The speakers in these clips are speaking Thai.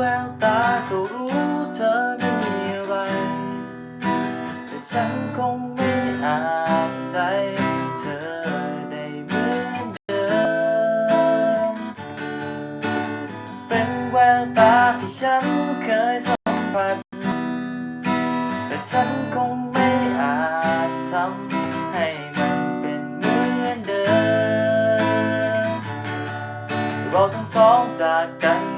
แววตาก็รู้เธอไม่มีอะไร แต่ฉันคงไม่อาจใจเธอได้เหมือนเดิม เป็นแววตาที่ฉันเคยสัมผัส แต่ฉันคงไม่อาจทำให้มันเป็นเหมือนเดิม เราทั้งสองจากกัน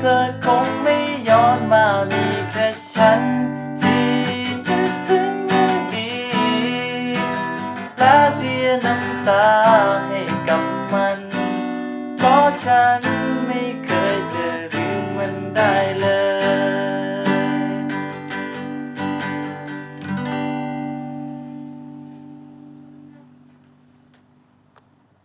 เธอคงไม่ย้อนมามีแค่ฉันที่นึดถึงอดีและเสียน้ำตาให้กับมันเพราะฉัน